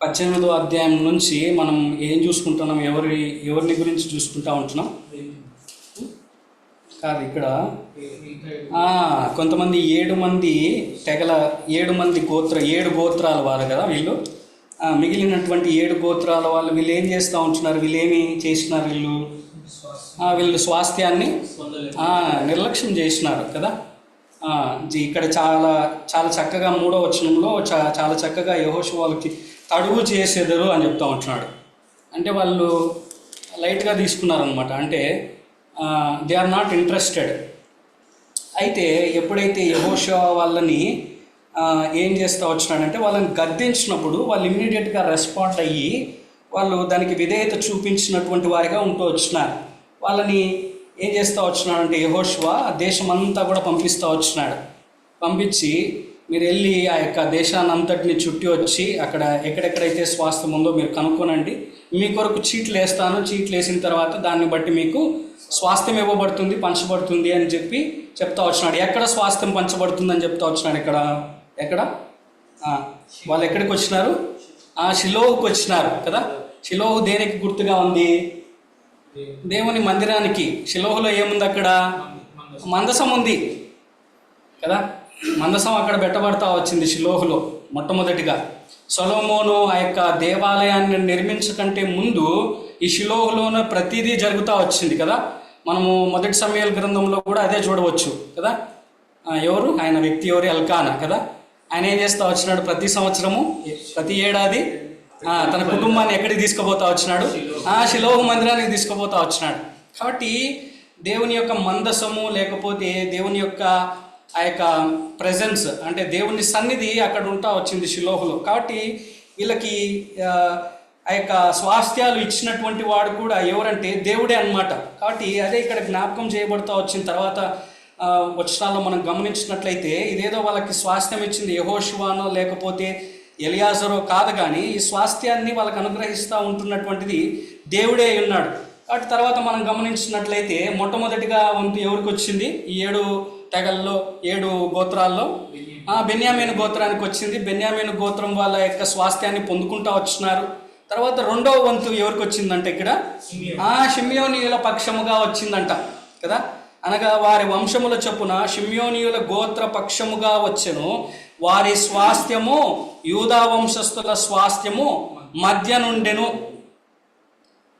పద్దెనిమిదో అధ్యాయం నుంచి మనం ఏం చూసుకుంటున్నాం? ఎవరి ఎవరిని గురించి చూసుకుంటా ఉంటున్నాం? కాదు ఇక్కడ. కొంతమంది ఏడు మంది తెగల ఏడు మంది గోత్ర ఏడు గోత్రాల వాళ్ళు కదా వీళ్ళు? మిగిలినటువంటి ఏడు గోత్రాల వాళ్ళు వీళ్ళు ఏం చేస్తూ ఉంటున్నారు? వీళ్ళు ఏమి చేసినారు వీళ్ళు? వీళ్ళు స్వాస్థ్యాన్ని నిర్లక్ష్యం చేసినారు కదా? ఇక్కడ చాలా చాలా చక్కగా మూడో వచనంలో చా చాలా చక్కగా యహోషు వాళ్ళకి తడుగు చేసేదరు అని చెప్తా ఉంటున్నాడు. అంటే వాళ్ళు లైట్గా తీసుకున్నారనమాట అంటే దే ఆర్ నాట్ ఇంట్రెస్టెడ్. అయితే ఎప్పుడైతే యహోషా వాళ్ళని ఏం చేస్తూ వచ్చినాడంటే వాళ్ళని గద్దించినప్పుడు వాళ్ళు ఇమ్మీడియట్గా రెస్పాండ్ అయ్యి వాళ్ళు దానికి విధేయత చూపించినటువంటి వారిగా ఉంటూ వచ్చినారు. వాళ్ళని ఏం చేస్తూ వచ్చినాడంటే యహోష్వా దేశం అంతా కూడా పంపిస్తూ వచ్చినాడు. పంపించి మీరు వెళ్ళి ఆ యొక్క దేశాన్ని అంతటిని చుట్టి వచ్చి అక్కడ ఎక్కడెక్కడైతే స్వాస్థ్యం ఉందో మీరు కనుక్కోనండి. మీ కొరకు చీట్లు వేస్తాను. చీట్లు వేసిన తర్వాత దాన్ని బట్టి మీకు స్వాస్థ్యం ఇవ్వబడుతుంది పంచబడుతుంది అని చెప్పి చెప్తా వచ్చినాడు. ఎక్కడ స్వాస్థ్యం పంచబడుతుంది అని చెప్తా వచ్చినాడు ఇక్కడ? ఎక్కడ? వాళ్ళు ఎక్కడికి వచ్చినారు? ఆ షిలోహుకి వచ్చినారు కదా? షిలోహు దేనికి గుర్తుగా ఉంది? దేవుని మందిరానికి శిలోహలో ఏముంది అక్కడ? మందసం ఉంది. కదా? మందసం అక్కడ పెట్టబడతా వచ్చింది షిలోహులో మొట్టమొదటిగా. సొలోమోను ఆ యొక్క దేవాలయాన్ని నిర్మించకంటే ముందు ఈ షిలోహులోనే ప్రతిదీ జరుగుతూ వచ్చింది కదా? మనము మొదటి సమయాల గ్రంథంలో కూడా అదే చూడవచ్చు కదా? ఎవరు? ఆయన వ్యక్తి ఎవరు? ఎల్కానా కదా? ఆయన ఏం చేస్తూ వచ్చినాడు? ప్రతి సంవత్సరము ప్రతి ఏడాది తన కుటుంబాన్ని ఎక్కడికి తీసుకుపోతా వచ్చినాడు? ఆ శిలోహ మందిరానికి తీసుకుపోతా వచ్చినాడు. కాబట్టి దేవుని యొక్క మందసము లేకపోతే దేవుని యొక్క ఆ యొక్క ప్రజెన్స్ అంటే దేవుని సన్నిధి అక్కడ ఉంటా వచ్చింది శిలోహలో. కాబట్టి వీళ్ళకి ఆ, యొక్క స్వాస్థ్యాలు ఇచ్చినటువంటి వాడు కూడా ఎవరంటే దేవుడే అన్నమాట. కాబట్టి అదే ఇక్కడ జ్ఞాపకం చేయబడుతూ వచ్చిన తర్వాత ఆ, వచనాల్లో మనం గమనించినట్లయితే ఇదేదో వాళ్ళకి స్వాస్థ్యం ఇచ్చింది. యహోశివానో లేకపోతే ఎలియాజరో కాదు కానీ ఈ స్వాస్థ్యాన్ని వాళ్ళకి అనుగ్రహిస్తూ ఉంటున్నటువంటిది దేవుడే ఉన్నాడు. కాబట్టి తర్వాత మనం గమనించినట్లయితే మొట్టమొదటిగా వంతు ఎవరికి వచ్చింది? ఈ ఏడు తెగల్లో ఏడు గోత్రాల్లో? ఆ, బెన్యామీను గోత్రానికి వచ్చింది. బెన్యామీను గోత్రం వాళ్ళ యొక్క స్వాస్థ్యాన్ని పొందుకుంటా వచ్చినారు. తర్వాత రెండవ వంతు ఎవరికి వచ్చిందంటే ఇక్కడ? ఆ షిమ్యోనీయుల పక్షముగా వచ్చిందంట కదా? అనగా వారి వంశముల చొప్పున షిమ్యోనీయుల గోత్ర పక్షముగా వచ్చెను. వారి స్వాస్థ్యము యూదా వంశస్థుల స్వాస్థ్యము మధ్య నుండెను.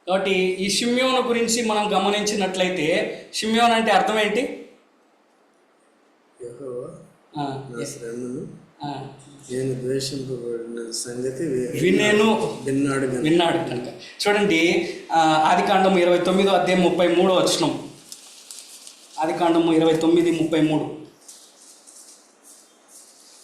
కాబట్టి ఈ షిమ్యోను గురించి మనం గమనించినట్లయితే షిమ్యోన్ అంటే అర్థం ఏంటి? నేను ద్వేషింపబడిన సంగతి వినేను విన్నాడు. విన్నాడు కనుక. చూడండి ఆ, ఆదికాండం ఇరవై తొమ్మిదో అధ్యాయం ముప్పై మూడో వచ్చినాం ఆదికాండము ఇరవై తొమ్మిది ముప్పై మూడు.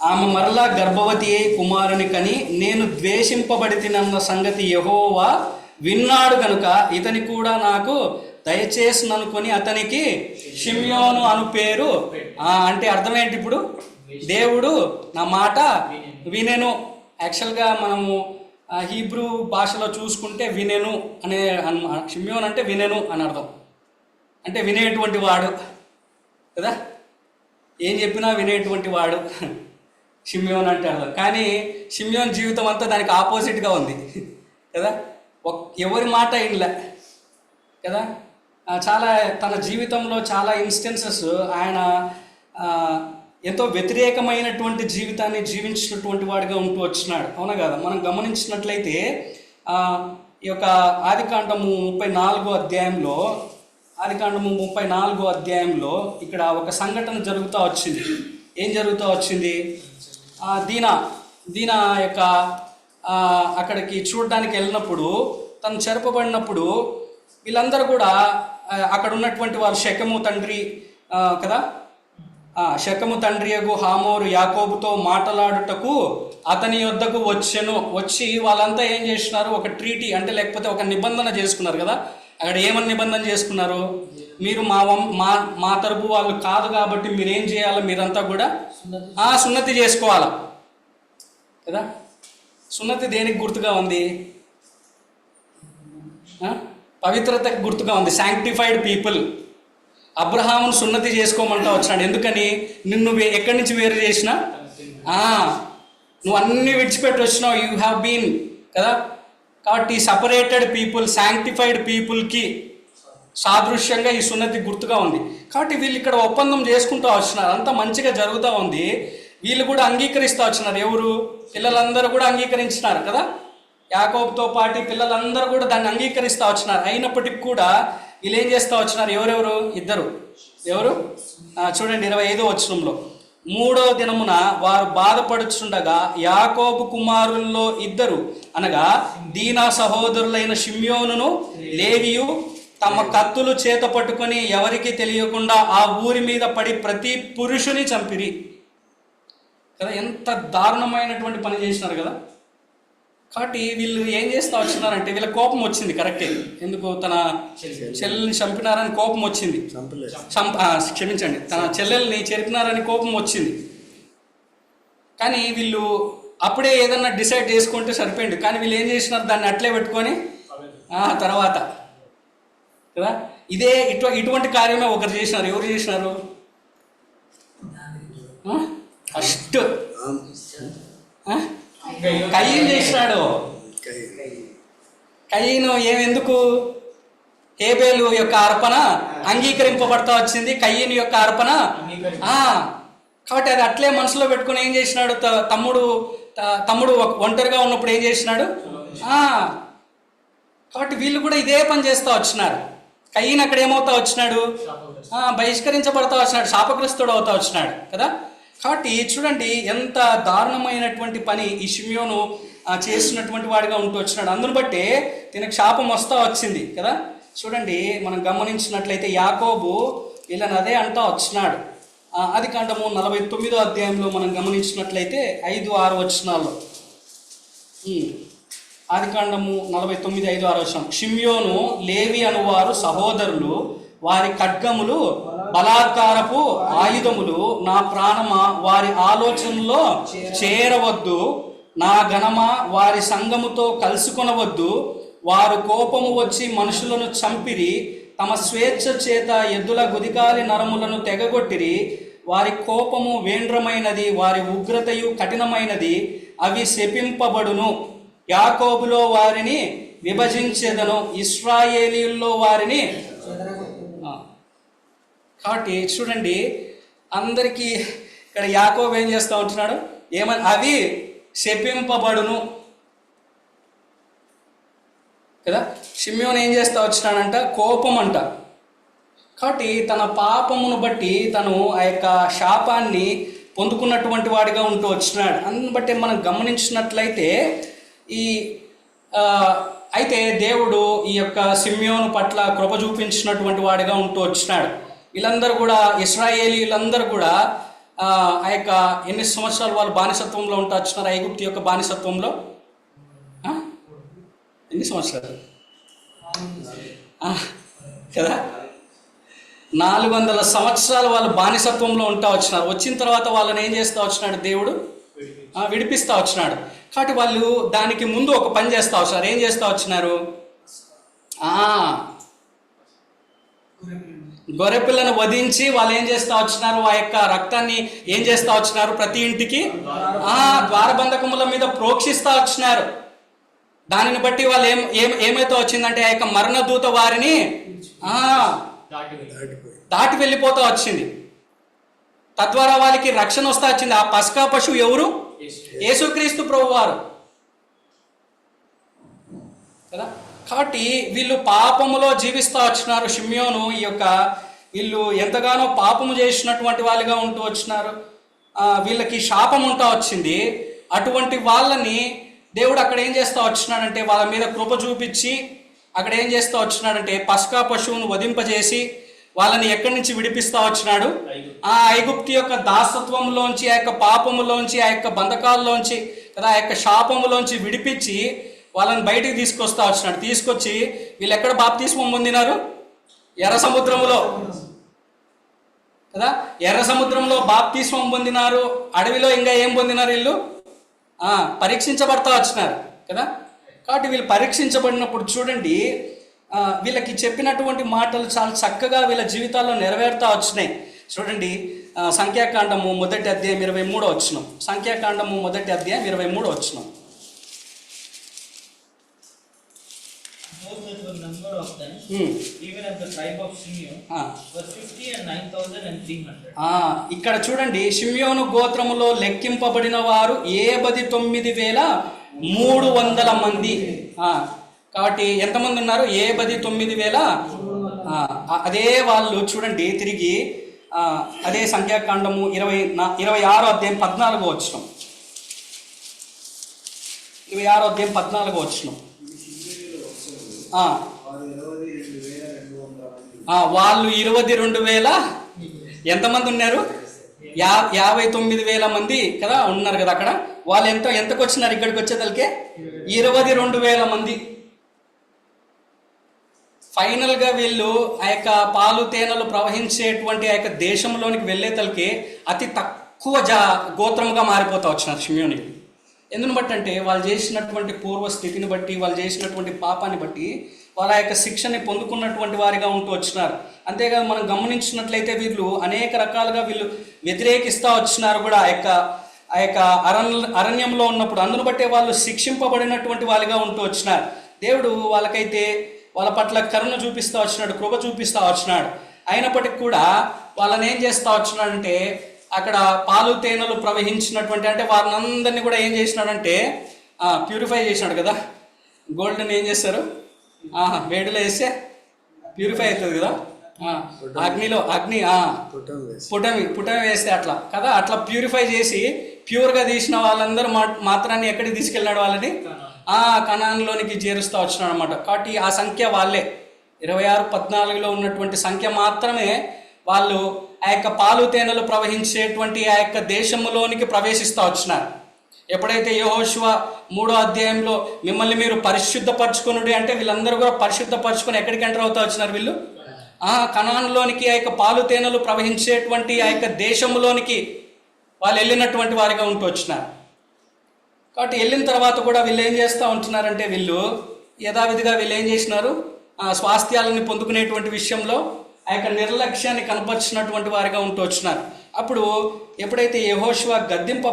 ఆమె మరలా గర్భవతి అయి కుమారుని కని నేను ద్వేషింపబడితినన్న సంగతి యహోవా విన్నాడు కనుక ఇతని కూడా నాకు దయచేసి అనుకొని అతనికి షిమ్యోను అను పేరు. అంటే అర్థం ఏంటి ఇప్పుడు? దేవుడు నా మాట వినెను. యాక్చువల్గా మనము హీబ్రూ భాషలో చూసుకుంటే వినెను అనే షిమ్యోన్ అంటే వినెను అని అర్థం. అంటే వినేటువంటి వాడు కదా? ఏం చెప్పినా వినేటువంటి వాడు. షిమ్యోన్ అంటారు. కానీ షిమ్యోన్ జీవితం అంతా దానికి ఆపోజిట్గా ఉంది. కదా? ఎవరి మాట ఇన్లే కదా? చాలా తన జీవితంలో చాలా ఇన్స్టెన్సెస్ ఆయన ఎంతో వ్యతిరేకమైనటువంటి జీవితాన్ని జీవించినటువంటి వాడిగా ఉంటూ వచ్చినాడు. అవునా కదా? మనం గమనించినట్లయితే ఈ యొక్క ఆదికాండము ముప్పై నాలుగో అధ్యాయంలో ఆదికాండము ముప్పై నాలుగో అధ్యాయంలో ఇక్కడ ఒక సంఘటన జరుగుతూ వచ్చింది. ఏం జరుగుతూ వచ్చింది? దీన దీన యొక్క అక్కడికి చూడడానికి వెళ్ళినప్పుడు తను చెరపబడినప్పుడు వీళ్ళందరూ కూడా అక్కడ ఉన్నటువంటి వారు శకము తండ్రి కదా? శకము తండ్రి యగు హామోరు యాకోబుతో మాట్లాడుటకు అతని యొద్దకు వచ్చెను. వచ్చి వాళ్ళంతా ఏం చేసినారు? ఒక ట్రీటీ అంటే లేకపోతే ఒక నిబంధన చేసుకున్నారు కదా? అక్కడ ఏమని నిబంధన చేసుకున్నారు? మీరు మా వం- మా మా తరపు వాళ్ళు కాదు కాబట్టి మీరు ఏం చేయాలి మీరంతా కూడా ఆ సున్నతి చేసుకోవాలా? కదా? సున్నతి దేనికి గుర్తుగా ఉంది? పవిత్రతకు గుర్తుగా ఉంది. శాంక్టిఫైడ్ పీపుల్ అబ్రహామును సున్నతి చేసుకోమంటా వచ్చినాడు ఎందుకని? నిన్ను ఎక్కడి నుంచి వేరు చేసిన? నువ్వు అన్ని విడిచిపెట్టి వచ్చినావు. యూ హ్యావ్ బీన్ కదా? కాబట్టి సపరేటెడ్ పీపుల్ శాంక్టిఫైడ్ పీపుల్కి సాదృశ్యంగా ఈ సున్నతి గుర్తుగా ఉంది. కాబట్టి వీళ్ళు ఇక్కడ ఒప్పందం చేసుకుంటూ వచ్చినారు. అంతా మంచిగా జరుగుతూ ఉంది. వీళ్ళు కూడా అంగీకరిస్తూ వచ్చినారు. ఎవరు? పిల్లలందరూ కూడా అంగీకరించినారు కదా? యాకోబ్తో పాటు పిల్లలందరూ కూడా దాన్ని అంగీకరిస్తూ వచ్చినారు. అయినప్పటికీ కూడా వీళ్ళు ఏం చేస్తూ వచ్చినారు? ఎవరెవరు? ఇద్దరు. ఎవరు? చూడండి ఇరవై ఐదో వచనంలో. మూడో దినమున వారు బాధపడుచుండగా యాకోబు కుమారుల్లో ఇద్దరు అనగా దీనా సహోదరులైన షిమ్యోనును లేవియు తమ కత్తులు చేత పట్టుకొని ఎవరికి తెలియకుండా ఆ ఊరి మీద పడి ప్రతి పురుషుని చంపిరి. కదా ఎంత దారుణమైనటువంటి పని చేసినారు కదా. కాబట్టి వీళ్ళు ఏం చేస్తా వచ్చినారంటే వీళ్ళ కోపం వచ్చింది కరెక్టే ఎందుకు తన చెల్లెల్ని చంపినారని కోపం వచ్చింది. క్షమించండి. తన చెల్లెల్ని చెరిపినారని కోపం వచ్చింది. కానీ వీళ్ళు అప్పుడే ఏదన్నా డిసైడ్ చేసుకుంటే సరిపోయింది కానీ వీళ్ళు ఏం చేసినారు? దాన్ని అట్లే పెట్టుకొని ఆ తర్వాత కదా? ఇదే ఇటు ఇటువంటి కార్యమే ఒకరు చేసినారు. ఎవరు చేసినారు? ఫస్ట్. కయ్యం చేసినాడు. కయ్యను ఏమెందుకు? హేబేలు యొక్క అర్పణ అంగీకరింపబడతా వచ్చింది. కయ్యని యొక్క అర్పణ? కాబట్టి అది అట్లే మనసులో పెట్టుకుని ఏం చేసినాడు? తమ్ముడు తమ్ముడు ఒక- ఒంటరిగా ఉన్నప్పుడు ఏం చేసినాడు? కాబట్టి వీళ్ళు కూడా ఇదే పని చేస్తూ వచ్చినారు. కయ్యను అక్కడ ఏమవుతా వచ్చినాడు? బహిష్కరించబడతా వచ్చినాడు శాపగ్రస్తుడు అవుతా వచ్చినాడు కదా? కాబట్టి చూడండి ఎంత దారుణమైనటువంటి పని ఈ షిమ్యోను చేసినటువంటి వాడిగా ఉంటూ వచ్చినాడు. అందును బట్టి దీనికి శాపం వస్తా వచ్చింది కదా? చూడండి మనం గమనించినట్లయితే యాకోబు వీళ్ళని అదే అంటా వచ్చినాడు. అది కాండము నలభై తొమ్మిదో అధ్యాయంలో మనం గమనించినట్లయితే ఐదు ఆరు వచ్చినాల్లో ఆదికాండము నలభై తొమ్మిది ఐదు ఆరు వచనం షిమ్యోను లేవి అనువారు సహోదరులు వారి ఖడ్గములు బలాత్కారపు ఆయుధములు నా ప్రాణమ వారి ఆలోచనలో చేరవద్దు. నా గణమ వారి సంగముతో కలుసుకొనవద్దు. వారు కోపము వచ్చి మనుషులను చంపిరి తమ స్వేచ్ఛ చేత ఎద్దుల గుదికాలి నరములను తెగగొట్టిరి. వారి కోపము వేండ్రమైనది వారి ఉగ్రతయు కఠినమైనది అవి శపింపబడును. యాకోబులో వారిని విభజించేదను ఇస్రాయేలీల్లో వారిని కాబట్టి చూడండి అందరికీ ఇక్కడ యాకోబు ఏం చేస్తూ ఉంటున్నాడు? ఏమని అవి శపింపబడును. కదా? షిమ్యోన్ ఏం చేస్తా వచ్చినాడంట? కోపం అంట కాబట్టి తన పాపమును బట్టి తను ఆ యొక్క శాపాన్ని పొందుకున్నటువంటి వాడిగా ఉంటూ వచ్చినాడు. అందుని బట్టి మనం గమనించినట్లయితే ఈ అయితే దేవుడు ఈ యొక్క సిమ్యోను పట్ల కృప చూపించినటువంటి వాడిగా ఉంటూ వచ్చినాడు. వీళ్ళందరూ కూడా ఇస్రాయేలీ వీళ్ళందరూ కూడా ఆ యొక్క ఎన్ని సంవత్సరాలు వాళ్ళు బానిసత్వంలో ఉంటూ వచ్చినారు? ఐగుప్తి యొక్క బానిసత్వంలో? ఎన్ని సంవత్సరాలు? కదా? నాలుగు వందల సంవత్సరాలు వాళ్ళు బానిసత్వంలో ఉంటా వచ్చినారు. వచ్చిన తర్వాత వాళ్ళని ఏం చేస్తూ వచ్చినాడు దేవుడు? విడిపిస్తూ విడిపిస్తా వచ్చినాడు. కాబట్టి వాళ్ళు దానికి ముందు ఒక పని చేస్తా సార్. ఏం చేస్తా వచ్చినారు? గొర్రెపిల్లను వధించి వాళ్ళు ఏం చేస్తా వచ్చినారు? ఆ యొక్క రక్తాన్ని ఏం చేస్తా వచ్చినారు? ప్రతి ఇంటికి? ఆ ద్వారబంధకముల మీద ప్రోక్షిస్తా వచ్చినారు. దానిని బట్టి వాళ్ళు ఏం ఏం ఏమైతే వచ్చిందంటే ఆ యొక్క మరణదూత వారిని దాటి వెళ్ళిపోతా వచ్చింది. తద్వారా వాళ్ళకి రక్షణ వస్తా వచ్చింది. ఆ పస్కా పశువు ఎవరు? యేసుక్రీస్తు ప్రభు వారు కదా? కాబట్టి వీళ్ళు పాపములో జీవిస్తూ వచ్చినారు. షిమ్యోను ఈ యొక్క వీళ్ళు ఎంతగానో పాపము చేసినటువంటి వాళ్ళుగా ఉంటూ వచ్చినారు. వీళ్ళకి శాపం ఉంటా వచ్చింది. అటువంటి వాళ్ళని దేవుడు అక్కడ ఏం చేస్తూ వచ్చినాడంటే వాళ్ళ మీద కృప చూపించి అక్కడ ఏం చేస్తూ వచ్చినాడంటే పస్కా పశువును వధింపజేసి వాళ్ళని ఎక్కడి నుంచి విడిపిస్తా వచ్చినాడు? ఆ ఐగుప్తు యొక్క దాసత్వంలోంచి ఆ యొక్క పాపములోంచి ఆ యొక్క బంధకాల్లోంచి కదా ఆ యొక్క శాపములోంచి విడిపించి వాళ్ళని బయటికి తీసుకొస్తా వచ్చినాడు. తీసుకొచ్చి వీళ్ళు ఎక్కడ బాప్తిస్మం పొందినారు? ఎర్ర సముద్రములో. కదా ఎర్ర సముద్రంలో బాప్తిస్మం పొందినారు. అడవిలో ఇంకా ఏం పొందినారు వీళ్ళు? ఆ, పరీక్షించబడతా వచ్చినారు. కదా కాబట్టి వీళ్ళు పరీక్షించబడినప్పుడు చూడండి వీళ్ళకి చెప్పినటువంటి మాటలు చాలా చక్కగా వీళ్ళ జీవితాల్లో నెరవేరుతా వచ్చినాయి. చూడండి సంఖ్యాకాండము మొదటి అధ్యాయం ఇరవై మూడో వచ్చిన సంఖ్యాకాండము మొదటి అధ్యాయం ఇరవై మూడో వచ్చిన. ఇక్కడ చూడండి షిమ్యోను గోత్రములో లెక్కింపబడిన వారు ఏ పది తొమ్మిది వేల మూడు వందల మంది. కాబట్టి ఎంతమంది ఉన్నారు? ఏ పది తొమ్మిది వేల? అదే వాళ్ళు చూడండి తిరిగి అదే సంఖ్యాకాండము ఇరవై నా ఇరవై ఆరో అధ్యాయం పద్నాలుగో వచ్చిన ఇరవై ఆరో అధ్యాయం పద్నాలుగో వచ్చిన వాళ్ళు ఇరవై రెండు వేల ఎంతమంది ఉన్నారు? యా యాభై తొమ్మిది వేల మంది కదా ఉన్నారు కదా అక్కడ. వాళ్ళు ఎంత ఎంతకు వచ్చినారు ఇక్కడికి వచ్చేదలికే? ఇరవై రెండు వేల మంది. ఫైనల్గా వీళ్ళు ఆ యొక్క పాలు తేనెలు ప్రవహించేటువంటి ఆ యొక్క దేశంలోనికి వెళ్ళేతలకి అతి తక్కువ జా గోత్రముగా మారిపోతా వచ్చినారు షిమ్యోనికి ఎందును బట్టి అంటే వాళ్ళు చేసినటువంటి పూర్వ స్థితిని బట్టి వాళ్ళు చేసినటువంటి పాపాన్ని బట్టి వాళ్ళ యొక్క శిక్షని పొందుకున్నటువంటి వారిగా ఉంటూ వచ్చినారు. అంతేకాదు మనం గమనించినట్లయితే వీళ్ళు అనేక రకాలుగా వీళ్ళు వ్యతిరేకిస్తూ వచ్చినారు కూడా ఆ యొక్క ఆ యొక్క అరణ్య అరణ్యంలో ఉన్నప్పుడు. అందును బట్టే వాళ్ళు శిక్షింపబడినటువంటి వాళ్ళుగా ఉంటూ వచ్చినారు. దేవుడు వాళ్ళకైతే వాళ్ళ పట్ల కరుణ చూపిస్తూ వచ్చినాడు కృప చూపిస్తూ వచ్చినాడు. అయినప్పటికీ కూడా వాళ్ళని ఏం చేస్తూ వచ్చినాడంటే అక్కడ పాలు తేనెలు ప్రవహించినటువంటి అంటే వారిని అందరినీ కూడా ఏం చేసినాడంటే ప్యూరిఫై చేసినాడు కదా. గోల్డ్ని ఏం చేస్తారు? వేడిలో వేస్తే ప్యూరిఫై అవుతుంది కదా. అగ్నిలో అగ్ని పుటమి పుటమి వేస్తే అట్లా. కదా అట్లా ప్యూరిఫై చేసి ప్యూర్గా తీసిన వాళ్ళందరూ మా మాత్రాన్ని ఎక్కడికి తీసుకెళ్ళినాడు వాళ్ళని? ఆ కణాన్లోనికి చేరుస్తూ వచ్చినాడు అనమాట కాబట్టి ఆ సంఖ్య వాళ్ళే. ఇరవై ఆరు పద్నాలుగులో ఉన్నటువంటి సంఖ్య మాత్రమే వాళ్ళు ఆ యొక్క పాలు తేనెలు ప్రవహించేటువంటి ఆ యొక్క దేశంలోనికి ప్రవేశిస్తూ వచ్చినారు. ఎప్పుడైతే యెహోషువ మూడో అధ్యాయంలో మిమ్మల్ని మీరు పరిశుద్ధపరచుకునుడి అంటే వీళ్ళందరూ కూడా పరిశుద్ధపరచుకుని ఎక్కడికి ఎంటర్ అవుతా వచ్చినారు వీళ్ళు? ఆ కణాన్లోనికి ఆ యొక్క పాలు తేనెలు ప్రవహించేటువంటి ఆ యొక్క దేశంలోనికి వాళ్ళు వెళ్ళినటువంటి వారిగా ఉంటూ వచ్చినారు. కాబట్టి వెళ్ళిన తర్వాత కూడా వీళ్ళు ఏం చేస్తూ ఉంటున్నారంటే వీళ్ళు యథావిధిగా వీళ్ళు ఏం చేసినారు? ఆ స్వాస్థ్యాలని పొందుకునేటువంటి విషయంలో ఆ యొక్క నిర్లక్ష్యాన్ని కనపరిచినటువంటి వారిగా ఉంటూ వచ్చినారు. అప్పుడు ఎప్పుడైతే యహోశివ గద్దింప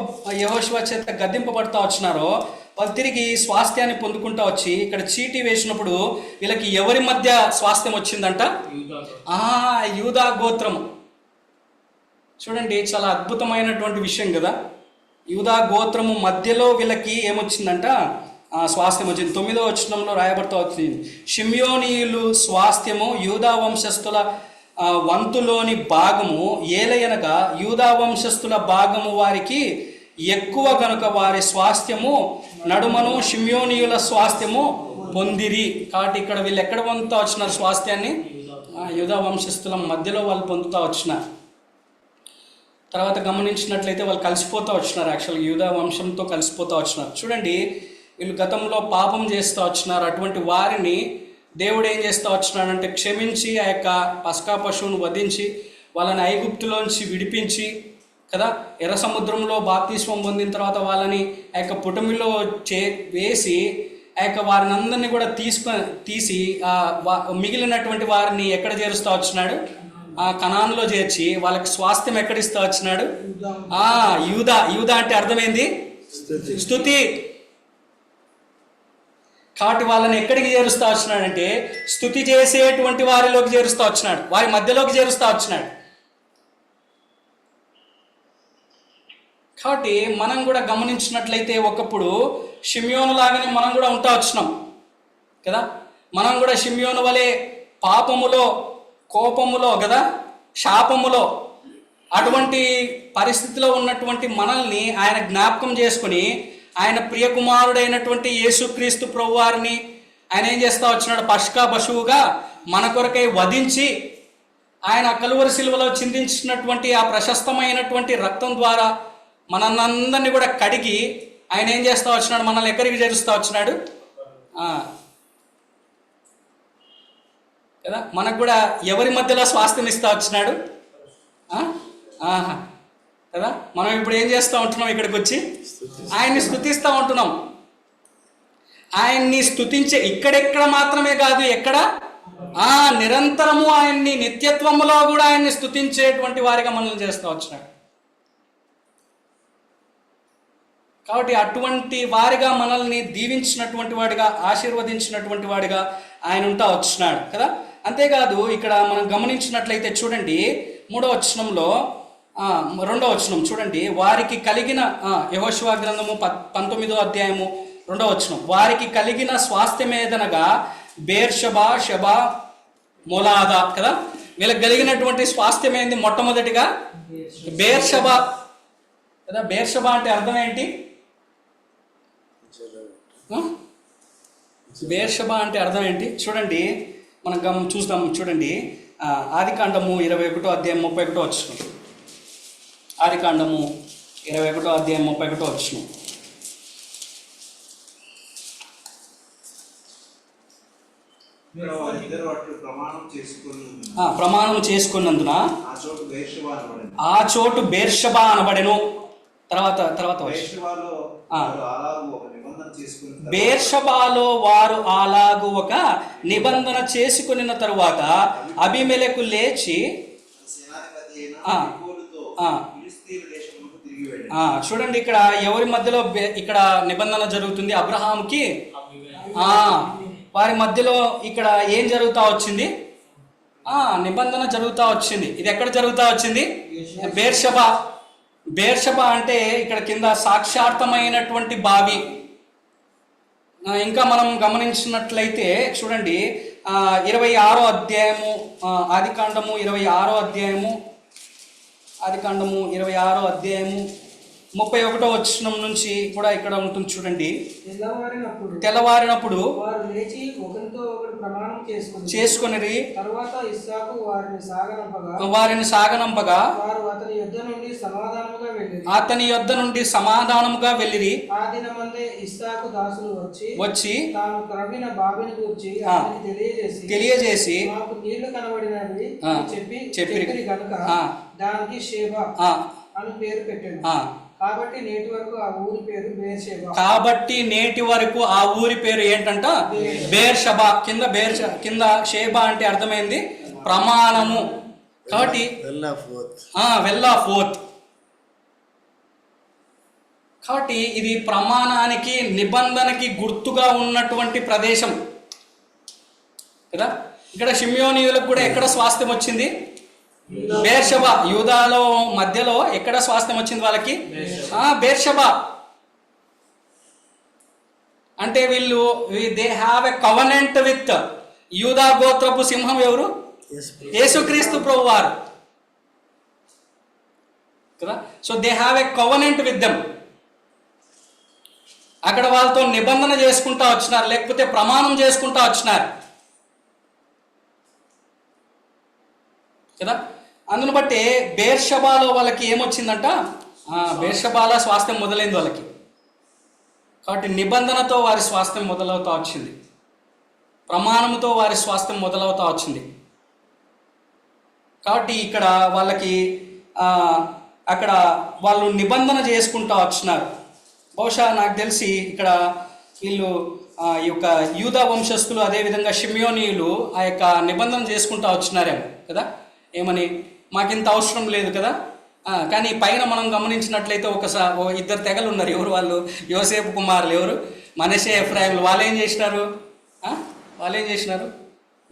యహోశివ చేత గద్దింపబడతా వచ్చినారో వాళ్ళు తిరిగి స్వాస్థ్యాన్ని పొందుకుంటా వచ్చి ఇక్కడ చీటీ వేసినప్పుడు వీళ్ళకి ఎవరి మధ్య స్వాస్థ్యం వచ్చిందంట? యూదా గోత్రము. చూడండి చాలా అద్భుతమైనటువంటి విషయం కదా. యూదా గోత్రము మధ్యలో వీళ్ళకి ఏమొచ్చిందంట? స్వాస్థ్యం వచ్చింది. తొమ్మిదో వచనంలో రాయబడుతూ వచ్చింది. షిమ్యోనీయులు స్వాస్థ్యము యూదా వంశస్థుల వంతులోని భాగము ఏలయనగా యూదా వంశస్థుల భాగము వారికి ఎక్కువ గనుక వారి స్వాస్థ్యము నడుమను షిమ్యోనీయుల స్వాస్థ్యము పొందిరి. కాబట్టి ఇక్కడ వీళ్ళు ఎక్కడ పొందుతా వచ్చినారు స్వాస్థ్యాన్ని? యూదా వంశస్థుల మధ్యలో వాళ్ళు పొందుతా వచ్చినారు. తర్వాత గమనించినట్లయితే వాళ్ళు కలిసిపోతూ వచ్చినారు యాక్చువల్గా యూదా వంశంతో కలిసిపోతూ వచ్చినారు. చూడండి వీళ్ళు గతంలో పాపం చేస్తూ వచ్చినారు. అటువంటి వారిని దేవుడు ఏం చేస్తూ వచ్చినాడంటే క్షమించి ఆ యొక్క పస్కా పశువును వధించి వాళ్ళని ఐగుప్తులోంచి విడిపించి కదా ఎర్ర సముద్రంలో బాప్తిస్వం పొందిన తర్వాత వాళ్ళని ఆ యొక్క పుటమిలో చే వేసి ఆ యొక్క వారిని అందరినీ కూడా తీసుకొని తీసి ఆ మిగిలినటువంటి వారిని ఎక్కడ చేరుస్తూ వచ్చినాడు? ఆ కణాన్లో చేర్చి వాళ్ళకి స్వాస్థ్యం ఎక్కడిస్తూ వచ్చినాడు? ఆ యూదా. యూదా అంటే అర్థమైంది? స్థుతి. కాబట్టి వాళ్ళని ఎక్కడికి చేరుస్తూ వచ్చినాడంటే స్థుతి చేసేటువంటి వారిలోకి చేరుస్తూ వచ్చినాడు. వారి మధ్యలోకి చేరుస్తూ వచ్చినాడు. కాబట్టి మనం కూడా గమనించినట్లయితే ఒకప్పుడు షిమ్యోను లాగానే మనం కూడా ఉంటా వచ్చినాం. కదా? మనం కూడా షిమ్యోను వలె పాపములో కోపములో కదా శాపములో అటువంటి పరిస్థితిలో ఉన్నటువంటి మనల్ని ఆయన జ్ఞాపకం చేసుకుని ఆయన ప్రియకుమారుడైనటువంటి యేసుక్రీస్తు ప్రభువారిని ఆయన ఏం చేస్తా వచ్చినాడు? పష్కా పశువుగా మన కొరకై వధించి ఆయన కలువరి శిలువలో చిందించినటువంటి ఆ ప్రశస్తమైనటువంటి రక్తం ద్వారా మనందరినీ కూడా కడిగి ఆయన ఏం చేస్తా వచ్చినాడు? మనల్ని ఎక్కడికి చేరుస్తూ వచ్చినాడు? కదా? మనకు కూడా ఎవరి మధ్యలో స్వాస్థ్యం ఇస్తా వచ్చినాడు? ఆ? ఆహా. కదా? మనం ఇప్పుడు ఏం చేస్తూ ఉంటున్నాం ఇక్కడికి వచ్చి? ఆయన్ని స్థుతిస్తూ ఉంటున్నాం. ఆయన్ని స్థుతించే ఇక్కడెక్కడ మాత్రమే కాదు ఎక్కడ? ఆ నిరంతరము ఆయన్ని నిత్యత్వములో కూడా ఆయన్ని స్థుతించేటువంటి వారిగా మనల్ని చేస్తూ వచ్చినాడు. కాబట్టి అటువంటి వారిగా మనల్ని దీవించినటువంటి వాడిగా ఆశీర్వదించినటువంటి వాడిగా ఆయన ఉంటా వచ్చినాడు. కదా? అంతేకాదు ఇక్కడ మనం గమనించినట్లయితే చూడండి మూడో వచనంలో ఆ, రెండో వచనం చూడండి. వారికి కలిగిన యహోశివా గ్రంథము ప పంతొమ్మిదో అధ్యాయము రెండో వచనం. వారికి కలిగిన స్వాస్థ్యమేదనగా బేర్షబా షబా మొలాదా కదా? వీళ్ళకి కలిగినటువంటి స్వాస్థ్యం ఏంది? మొట్టమొదటిగా బేర్షబా. కదా? బేర్షబా అంటే అర్థం ఏంటి? బేర్షబా అంటే అర్థం ఏంటి? చూడండి. మనం గమ చూద్దాం చూడండి. ఆదికాండము ఇరవై ఒకటో అధ్యాయం ముప్పై ఒకటో వచ్చిన ఆదికాండము ఇరవై ఒకటో అధ్యాయం ముప్పై ఒకటో వచ్చిన అట్లు ప్రమాణం చేసుకుని ప్రమాణం చేసుకున్నందున ఆ చోటు బేర్షబా అనబడెను. తర్వాత తర్వాత వచ్చి వేషవాలో ఆ. వారు అలాగూ ఒక నిబంధన చేసుకుని తర్వాత బేర్షబాలో వారు అలాగు ఒక నిబంధన చేసుకున్న తరువాత అభిమెలకు లేచి చూడండి ఇక్కడ ఎవరి మధ్యలో ఇక్కడ నిబంధన జరుగుతుంది? అబ్రహాంకి ఆ, వారి మధ్యలో ఇక్కడ ఏం జరుగుతా వచ్చింది? ఆ నిబంధన జరుగుతా వచ్చింది. ఇది ఎక్కడ జరుగుతా వచ్చింది? బేర్షబా. బేర్షబా అంటే ఇక్కడ కింద సాక్షార్థమైనటువంటి బావి. ఇంకా మనం గమనించినట్లయితే చూడండి ఇరవై ఆరో అధ్యాయము ఆదికాండము ఇరవై ఆరో అధ్యాయము ఆదికాండము ఇరవై ఆరో అధ్యాయము ముప్పై ఒకటో వచనం నుంచి కూడా ఇక్కడ ఉంటుంది చూడండి తెల్లవారినప్పుడు తెల్లవారినప్పుడు చేసుకుని తరువాత ఇస్సాకు వారిని సాగనంపగా వారిని సాగనంపగా వారు అతని యుద్ధ నుండి సమాధానముగా వెళ్ళిరి అతని యొద్ద నుండి సమాధానముగా వెళ్ళిరి ఆ దినమందే ఇస్సాకు దాసులు వచ్చి వచ్చి తాను క్రవిన బావిని గూర్చి తెలియజేసి తెలియజేసి మాకు నీళ్ళు కనబడినవి చెప్పి. చెప్పిరి కనుక. దానికి షేబ అని పేరు పెట్టాడు ఆ. కాబట్టి నేటి వరకు ఆ ఊరి పేరు బేర్షేబ. కాబట్టి నేటి వరకు ఆ ఊరి పేరు ఏంటంట? బేర్షబా. కింద బేర్ కింద షేబా అంటే అర్థమైంది? ప్రమాణము. కాబట్టి వెల్లా ఫోర్త్ కాబట్టి ఇది ప్రమాణానికి నిబంధనకి గుర్తుగా ఉన్నటువంటి ప్రదేశం. కదా? ఇక్కడ షిమ్యోనీయులకు కూడా ఎక్కడ స్వాస్థ్యం వచ్చింది? బేర్షబ యూదాలో మధ్యలో ఎక్కడ స్వాస్థ్యం వచ్చింది వాళ్ళకి? ఆ బేర్షబా. అంటే వీళ్ళు they have a covenant with యూదా గోత్రపు సింహం ఎవరు? యేసుక్రీస్తు. ప్రభు వారు కదా? So they have a covenant with them. అక్కడ వాళ్ళతో నిబంధన చేసుకుంటా వచ్చినారు లేకపోతే ప్రమాణం చేసుకుంటా వచ్చినారు కదా అందును బట్టి బేర్షబాలో వాళ్ళకి ఏమొచ్చిందంట? బేర్షబాల స్వాస్థ్యం మొదలైంది వాళ్ళకి. కాబట్టి నిబంధనతో వారి స్వాస్థ్యం మొదలవుతా వచ్చింది. ప్రమాణంతో వారి స్వాస్థ్యం మొదలవుతా వచ్చింది. కాబట్టి ఇక్కడ వాళ్ళకి అక్కడ వాళ్ళు నిబంధన చేసుకుంటా వచ్చినారు. బహుశా నాకు తెలిసి ఇక్కడ వీళ్ళు ఈ యొక్క యూదా వంశస్థులు అదేవిధంగా షిమ్యోనీయులు ఆ యొక్క నిబంధన చేసుకుంటా వచ్చినారేమో కదా? ఏమని? మాకింత అవసరం లేదు కదా? కానీ పైన మనం గమనించినట్లయితే ఒకసారి ఓ ఇద్దరు తెగలు ఉన్నారు. ఎవరు వాళ్ళు? యువసేపు కుమారులు ఎవరు? మనసే ఎఫ్రాయిలు వాళ్ళు ఏం చేసినారు వాళ్ళు ఏం చేసినారు?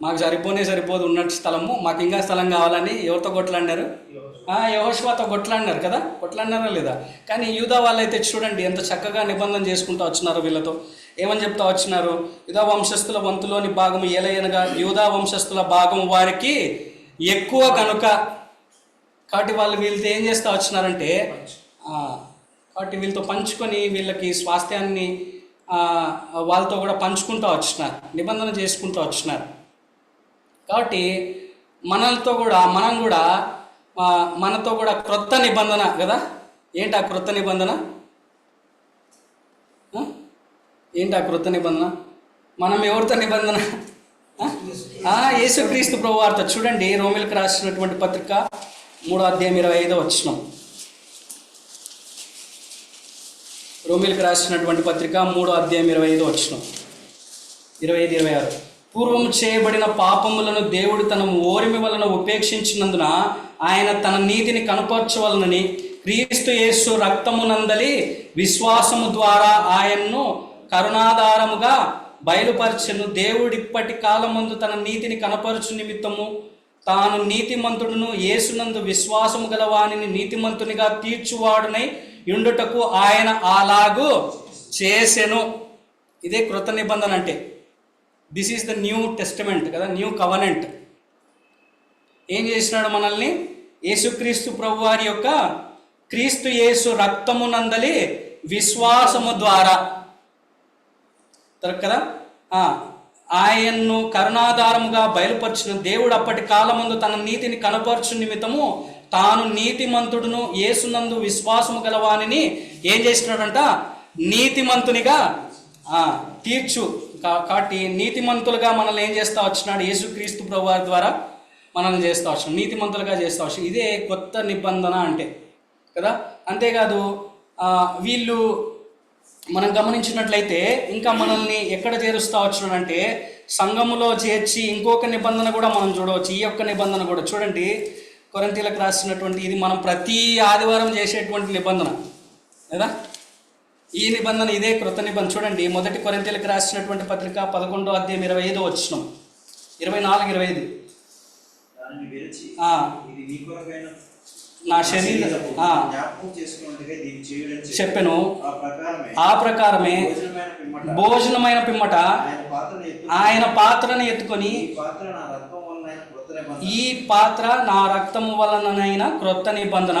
మాకు సరిపోనే సరిపోదు ఉన్నట్టు స్థలము. మాకు ఇంకా స్థలం కావాలని ఎవరితో కొట్లాడినారు? యహోష్వాతో కొట్లాడినారు కదా? కొట్లాడినారా లేదా? కానీ యూదా వాళ్ళైతే చూడండి ఎంత చక్కగా నిబంధన చేసుకుంటూ వచ్చినారు వీళ్ళతో. ఏమని చెప్తా వచ్చినారు? యూదా వంశస్థుల వంతులోని భాగం ఏలయనగా యూదా వంశస్థుల భాగం వారికి ఎక్కువ కనుక కాబట్టి వాళ్ళు వీళ్ళతో ఏం చేస్తూ వచ్చినారంటే కాబట్టి వీళ్ళతో పంచుకొని వీళ్ళకి స్వాస్థ్యాన్ని వాళ్ళతో కూడా పంచుకుంటూ వచ్చినారు నిబంధన చేసుకుంటూ వచ్చినారు. కాబట్టి మనలతో కూడా మనం కూడా మనతో కూడా క్రొత్త నిబంధన కదా? ఏంటి ఆ క్రొత్త నిబంధన? ఏంటి ఆ క్రొత్త నిబంధన? మనం ఎవరితో నిబంధన? యేసుక్రీస్తు ప్రభు వార్త చూడండి రోమిల్కి రాసినటువంటి పత్రిక. మూడో అధ్యాయం ఇరవై ఐదో వచ్చినాం రోమిల్కి రాసినటువంటి పత్రిక మూడో అధ్యాయం ఇరవై ఐదో వచ్చినాం ఇరవై ఐదు ఇరవై ఆరు. పూర్వం చేయబడిన పాపములను దేవుడు తన ఓరిమి వలన ఉపేక్షించినందున ఆయన తన నీతిని కనపరచవలనని క్రీస్తు యేసు రక్తమునందలి విశ్వాసము ద్వారా ఆయన్ను కరుణాధారముగా బయలుపరచెను. దేవుడిప్పటి కాలమందు తన నీతిని కనపరచు నిమిత్తము తాను నీతిమంతుడును యేసునందు విశ్వాసము గలవానిని నీతిమంతునిగా తీర్చువాడునై యుండుటకు ఆయన అలాగు చేసెను. ఇదే కృత నిబంధన అంటే. This is the new testament కదా న్యూ కవనెంట్ ఏం చేసినాడు మనల్ని? యేసుక్రీస్తు ప్రభు వారి యొక్క క్రీస్తు యేసు రక్తమునందలి విశ్వాసము ద్వారా. కదా? ఆయన్ను కరుణాధారముగా బయలుపరిచిన దేవుడు అప్పటి కాలమందు తన నీతిని కనపరచు నిమిత్తము తాను నీతిమంతుడును యేసునందు విశ్వాసము గలవానిని ఏం చేసినాడంట? నీతిమంతునిగా తీర్చు. కా- కాబట్టి నీతిమంతులుగా మనల్ని ఏం చేస్తా వచ్చినాడు? యేసుక్రీస్తు ప్రభు ద్వారా మనల్ని చేస్తా వచ్చినాడు. నీతిమంతులుగా చేస్తా వచ్చినాడు. ఇదే కొత్త నిబంధన అంటే. కదా? అంతేకాదు వీళ్ళు మనం గమనించినట్లయితే ఇంకా మనల్ని ఎక్కడ చేరుస్తా వచ్చినాడంటే సంఘములో చేర్చి ఇంకొక నిబంధన కూడా మనం చూడవచ్చు ఈ యొక్క నిబంధన కూడా. చూడండి కొరంతీలకు రాసినటువంటి ఇది మనం ప్రతి ఆదివారం చేసేటువంటి నిబంధన కదా ఈ నిబంధన ఇదే కృత నిబంధన. చూడండి మొదటి కొరింతలకు రాసినటువంటి పత్రిక పదకొండో అధ్యాయం ఇరవై ఐదో వచ్చినాం ఇరవై నాలుగు ఇరవై ఐదు. నీ శరీర చెప్పెను. ఆ ప్రకారమే. భోజనమైన పిమ్మట. ఆయన పాత్రను ఎత్తుకొని ఈ పాత్ర నా వలన రక్తము వలననైన క్రొత్త నిబంధన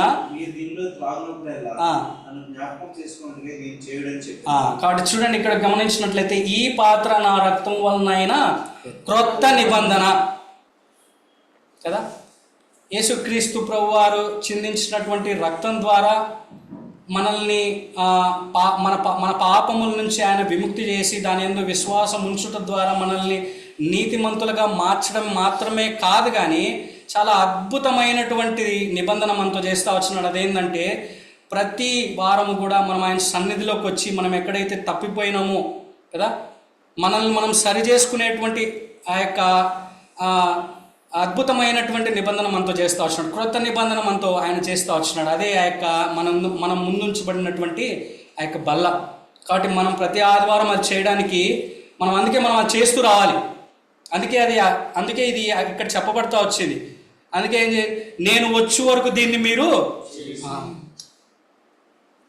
కాబట్టి చూడండి ఇక్కడ గమనించినట్లయితే ఈ పాత్ర నా రక్తం వలనైన క్రొత్త నిబంధన. కదా? యేసుక్రీస్తు ప్రభువారు చిందించినటువంటి రక్తం ద్వారా మనల్ని మన పా- మన పాపముల నుంచి ఆయన విముక్తి చేసి దాని ఎందు విశ్వాసం ఉంచుట ద్వారా మనల్ని నీతిమంతులుగా మార్చడం మాత్రమే కాదు కానీ చాలా అద్భుతమైనటువంటి నిబంధన మనతో చేస్తూ వచ్చినాడు. అదేంటంటే ప్రతి వారము కూడా మనం ఆయన సన్నిధిలోకి వచ్చి మనం ఎక్కడైతే తప్పిపోయినామో కదా? మనల్ని మనం సరి చేసుకునేటువంటి ఆ యొక్క అద్భుతమైనటువంటి నిబంధన మనతో చేస్తూ వచ్చినాడు. క్రొత్త నిబంధన మనతో ఆయన చేస్తూ వచ్చినాడు. అదే ఆ యొక్క మనం మనం ముందుంచబడినటువంటి ఆ యొక్క బల్ల. కాబట్టి మనం ప్రతి ఆదివారం అది చేయడానికి మనం అందుకే మనం అది చేస్తూ రావాలి. అందుకే అది అందుకే ఇది ఇక్కడ చెప్పబడతా వచ్చేది. అందుకే ఏం నేను వచ్చే వరకు దీన్ని మీరు.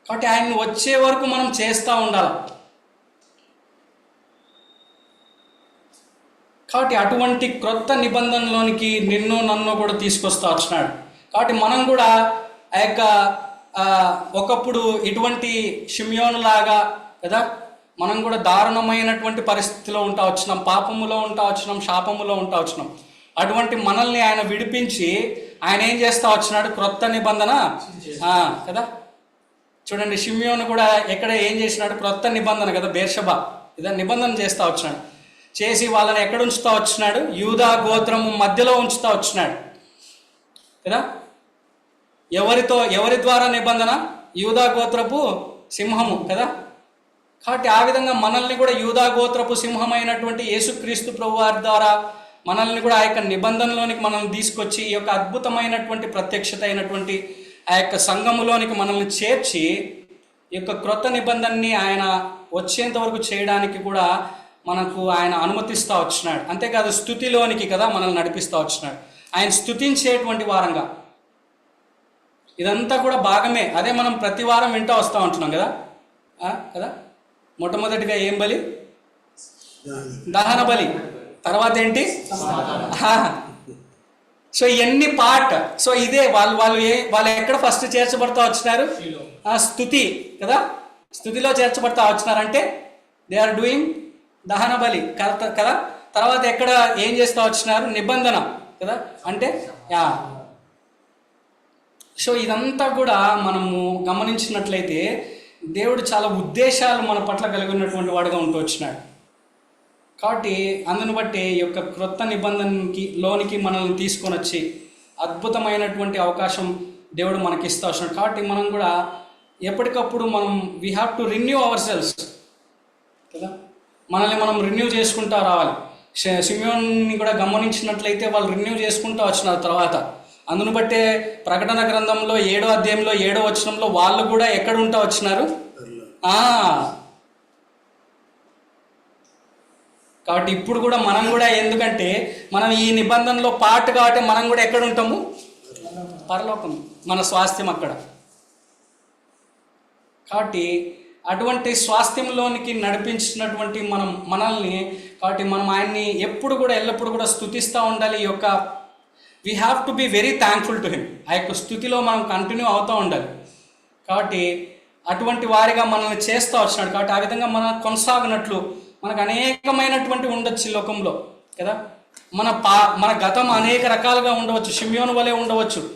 కాబట్టి ఆయన వచ్చే వరకు మనం చేస్తూ ఉండాలి? కాబట్టి అటువంటి క్రొత్త నిబంధనలోనికి నిన్ను నన్ను కూడా తీసుకొస్తా వచ్చినాడు. కాబట్టి మనం కూడా ఆ యొక్క ఒకప్పుడు ఇటువంటి షిమ్యోను లాగా కదా మనం కూడా దారుణమైనటువంటి పరిస్థితిలో ఉంటా వచ్చినాం పాపములో ఉంటా వచ్చినాం శాపములో ఉంటా వచ్చినాం. అటువంటి మనల్ని ఆయన విడిపించి ఆయన ఏం చేస్తా వచ్చినాడు? క్రొత్త నిబంధన కదా? చూడండి షిమ్యోను కూడా ఎక్కడ ఏం చేసినాడు? క్రొత్త నిబంధన కదా బేర్షబా ఇదా నిబంధన చేస్తా వచ్చినాడు. చేసి వాళ్ళని ఎక్కడ ఉంచుతా వచ్చినాడు? యూదా గోత్రము మధ్యలో ఉంచుతా వచ్చినాడు. కదా? ఎవరితో ఎవరి ద్వారా నిబంధన? యూదా గోత్రపు సింహము కదా? కాబట్టి ఆ విధంగా మనల్ని కూడా యూదా గోత్రపు సింహమైనటువంటి యేసుక్రీస్తు ప్రభు వారి ద్వారా మనల్ని కూడా ఆ యొక్క నిబంధనలోనికి మనల్ని తీసుకొచ్చి ఈ యొక్క అద్భుతమైనటువంటి ప్రత్యక్షత అయినటువంటి ఆ యొక్క సంఘములోనికి మనల్ని చేర్చి ఈ యొక్క క్రొత్త నిబంధనని ఆయన వచ్చేంత వరకు చేయడానికి కూడా మనకు ఆయన అనుమతిస్తూ వచ్చినాడు. అంతేకాదు స్థుతిలోనికి కదా మనల్ని నడిపిస్తూ వచ్చినాడు. ఆయన స్థుతించేటువంటి వారంగా. ఇదంతా కూడా భాగమే. అదే మనం ప్రతి వారం వింటూ వస్తూ ఉంటున్నాం కదా? కదా? మొట్టమొదటిగా ఏం బలి? దహన బలి. తర్వాత ఏంటి? సో ఇవన్నీ పార్ట్ సో ఇదే వాళ్ళు వాళ్ళు ఏ వాళ్ళు ఎక్కడ ఫస్ట్ చేర్చబడతా వచ్చినారు? ఆ స్థుతి కదా? స్థుతిలో చేర్చబడతా వచ్చినారంటే దే ఆర్ డూయింగ్ దహన బలి కదా కదా? తర్వాత ఎక్కడ ఏం చేస్తూ వచ్చినారు? నిబంధన కదా? అంటే యా. సో ఇదంతా కూడా మనము గమనించినట్లయితే దేవుడు చాలా ఉద్దేశాలు మన పట్ల కలిగి ఉన్నటువంటి వాడుగా ఉంటూ వచ్చినాడు. కాబట్టి అందును బట్టి ఈ యొక్క క్రొత్త నిబంధనకి లోనికి మనల్ని తీసుకొని వచ్చి అద్భుతమైనటువంటి అవకాశం దేవుడు మనకి ఇస్తా వచ్చినాడు. కాబట్టి మనం కూడా ఎప్పటికప్పుడు మనం we have to renew our cells కదా? మనల్ని మనం రిన్యూ చేసుకుంటా రావాలి. ష- సిమియోన్ని కూడా గమనించినట్లయితే వాళ్ళు రిన్యూ చేసుకుంటూ వచ్చినారు తర్వాత. అందును బట్టే ప్రకటన గ్రంథంలో ఏడో అధ్యాయంలో ఏడో వచనంలో వాళ్ళు కూడా ఎక్కడ ఉంటా వచ్చినారు? కాబట్టి ఇప్పుడు కూడా మనం కూడా ఎందుకంటే మనం ఈ నిబంధనలో పార్ట్ కాబట్టి మనం కూడా ఎక్కడ ఉంటాము? పరలోకం మన స్వాస్థ్యం అక్కడ. కాబట్టి అటువంటి స్వాస్థ్యంలోనికి నడిపించినటువంటి మనం మనల్ని కాబట్టి మనం ఆయన్ని ఎప్పుడు కూడా ఎల్లప్పుడు కూడా స్థుతిస్తూ ఉండాలి ఈ యొక్క we have to be very thankful to him ఆ యొక్క స్థుతిలో మనం కంటిన్యూ అవుతూ ఉండాలి. కాబట్టి అటువంటి వారిగా మనల్ని చేస్తూ వచ్చినాడు. కాబట్టి ఆ విధంగా మనం కొనసాగినట్లు మనకు అనేకమైనటువంటి ఉండొచ్చు ఈ లోకంలో కదా? మన పా మన గతం అనేక రకాలుగా ఉండవచ్చు. షిమ్యోను వలె ఉండవచ్చు.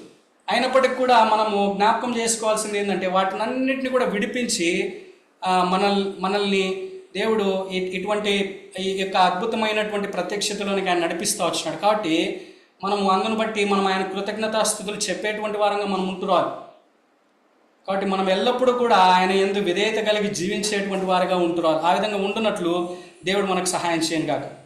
అయినప్పటికీ కూడా మనము జ్ఞాపకం చేసుకోవాల్సింది ఏంటంటే వాటినన్నింటినీ కూడా విడిపించి మనల్ మనల్ని దేవుడు ఇటువంటి ఈ యొక్క అద్భుతమైనటువంటి ప్రత్యక్షతలోనికి ఆయన నడిపిస్తూ వచ్చినాడు. కాబట్టి మనము అందును బట్టి మనం ఆయన కృతజ్ఞతాస్థుతులు చెప్పేటువంటి వారంగా మనం ఉంటురాలి. కాబట్టి మనం ఎల్లప్పుడూ కూడా ఆయన ఎందు విధేయత కలిగి జీవించేటువంటి వారిగా ఉంటున్నారు ఆ విధంగా ఉండునట్లు దేవుడు మనకు సహాయం చేయను కాక